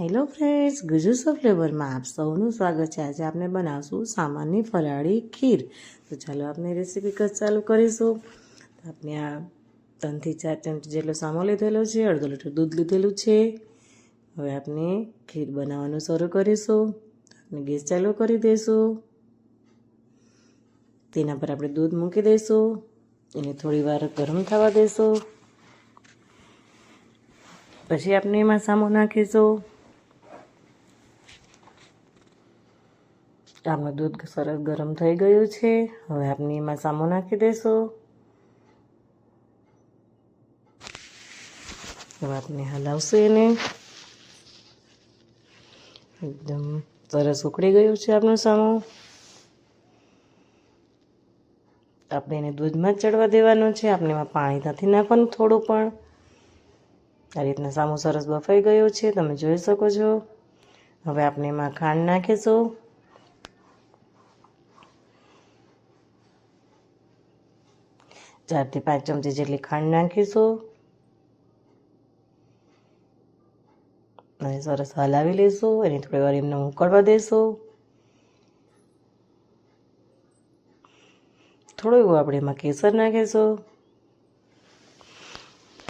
Hello friends, Gujju ફ્લેવરમાં આપ સૌનું સ્વાગત છે. આજે આપણે બનાવશું સામાન્ય ફરાળી ખીર. તો ચાલો આપણે રેસીપી કચ ચાલુ કરીશું. આપણે આ ત્રણથી ચાર ચમચી જેટલો સામો લીધેલો છે, અડધો લીટર દૂધ લીધેલું છે. હવે આપણે ખીર બનાવવાનું શરૂ કરીશું. આપણે ગેસ ચાલુ કરી દઈશું. તેના પર આપણે દૂધ મૂકી દઈશું. એને થોડી વાર ગરમ થવા દઈશું. પછી આપણે એમાં સામો નાખીશું. આપણું દૂધ સરસ ગરમ થઈ ગયું છે. હવે આપણે એમાં સામો નાખી દઈશું હવે આપણે હલાવશું એને. એકદમ સરસ ઉકળી ગયું છે આપણું સામો. આપણે એને દૂધમાં ચડવા દેવાનું છે. આપણે એમાં પાણી નથી નાખવાનું થોડું પણ. આ રીતના સામો સરસ બફાઈ ગયો છે. તમે જોઈ શકો છો. હવે આપણે એમાં ખાંડ નાખીશું. ચારથી પાંચ ચમચી જેટલી ખાંડ નાખીશું. અને સરસ હલાવી લઈશું. અને થોડી વાર એમને ઉકળવા દઈશું થોડું એવું આપણે એમાં કેસર નાખીશું.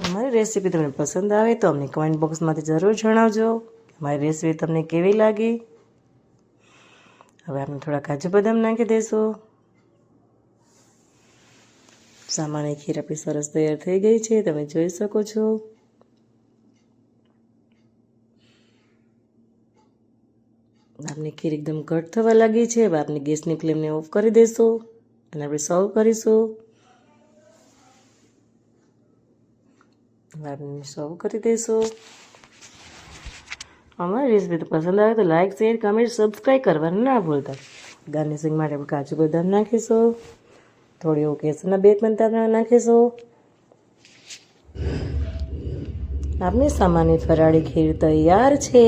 અમારી રેસીપી તમને પસંદ આવે તો અમને કમેન્ટ બોક્સમાંથી જરૂર જણાવજો અમારી રેસીપી તમને કેવી લાગી. હવે આપણે થોડા કાજુ બદામ નાખી દઈશું. સામાન્ય ખીર આપણી સરસ તૈયાર થઈ ગઈ છે, તમે જોઈ શકો છો. આપની ખીર એકદમ ઘટ થવા લાગી છે, હવે આપણે ગેસની ફ્લેમને ઓફ કરી દઈશું અને આપણે સર્વ કરીશું. આપણે સર્વ કરી દઈશું અમારી રેસીપી પસંદ આવે તો લાઈક, શેર, કમેન્ટ સબસ્ક્રાઈબ કરવાનું ના ભૂલતા. ગાર્નિશિંગ માટે કાજુ બદામ નાખીશું. થોડી ઓકેશનના બે પંતા નાખીશું. આપની સામાન્ય ફરાળી ખીર તૈયાર છે.